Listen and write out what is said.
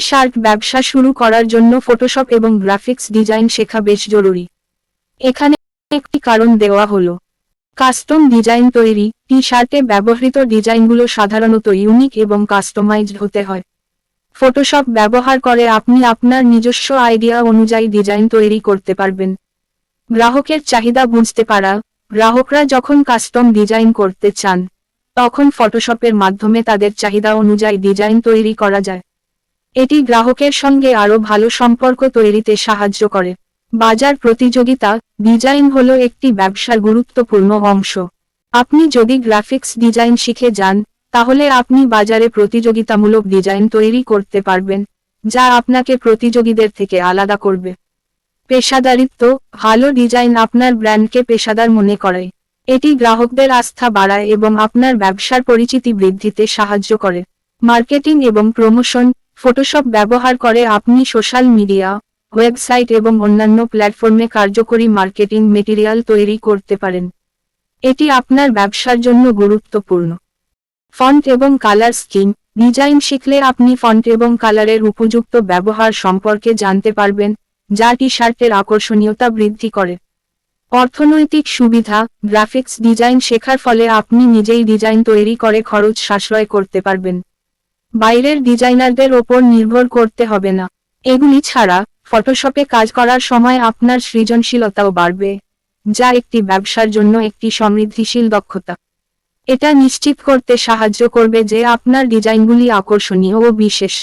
Shirt ব্যবসা শুরু করার জন্য ফটোশপ এবং গ্রাফিক্স ডিজাইন শেখা বেশ জরুরি। এখানে একটি কারণ দেওয়া হলো। কাস্টম ডিজাইন তৈরি টি শার্টে ব্যবহৃত ডিজাইনগুলো সাধারণত ইউনিক এবং কাস্টমাইজড হতে হয়। ফটোশপ ব্যবহার করে আপনি আপনার নিজস্ব আইডিয়া অনুযায়ী ডিজাইন তৈরি করতে পারবেন। গ্রাহকের চাহিদা বুঝতে পারা, গ্রাহকরা যখন কাস্টম ডিজাইন করতে চান, তখন ফটোশপের মাধ্যমে তাদের চাহিদা অনুযায়ী ডিজাইন তৈরি করা যায়। এটি গ্রাহকের সঙ্গে আরও ভালো সম্পর্ক তৈরিতে সাহায্য করে। বাজার প্রতিযোগিতা, ডিজাইন হল একটি ব্যবসার গুরুত্বপূর্ণ অংশ। আপনি যদি গ্রাফিক্স ডিজাইন শিখে যান, তাহলে আপনি বাজারে প্রতিযোগিতামূলক ডিজাইন তৈরি করতে পারবেন, যা আপনাকে প্রতিযোগীদের থেকে আলাদা করবে। পেশাদারিত্ব, ভালো ডিজাইন আপনার ব্র্যান্ডকে পেশাদার মনে করায়। এটি গ্রাহকদের আস্থা বাড়ায় এবং আপনার ব্যবসার পরিচিতি বৃদ্ধিতে সাহায্য করে। মার্কেটিং এবং প্রমোশন ফটোশপ ব্যবহার করে আপনি সোশ্যাল মিডিয়া ওয়েবসাইট এবং অন্যান্য প্ল্যাটফর্মে কার্যকরী মার্কেটিং মেটেরিয়াল তৈরি করতে পারেন। এটি আপনার ব্যবসার জন্য গুরুত্বপূর্ণ। ফন্ট এবং কালার স্কিম ডিজাইন শিখলে আপনি ফন্ট এবং কালারের উপযুক্ত ব্যবহার সম্পর্কে জানতে পারবেন, যা টি শার্টের আকর্ষণীয়তা বৃদ্ধি করে। অর্থনৈতিক সুবিধা গ্রাফিক্স ডিজাইন শেখার ফলে আপনি নিজেই ডিজাইন তৈরি করে খরচ সাশ্রয় করতে পারবেন। বাইরের ডিজাইনারদের ওপর নির্ভর করতে হবে না। এগুলি ছাড়া ফটোশপে কাজ করার সময় আপনার সৃজনশীলতাও বাড়বে, যা একটি ব্যবসার জন্য একটি সমৃদ্ধিশীল দক্ষতা। এটা নিশ্চিত করতে সাহায্য করবে যে আপনার ডিজাইনগুলি আকর্ষণীয় ও বিশেষ।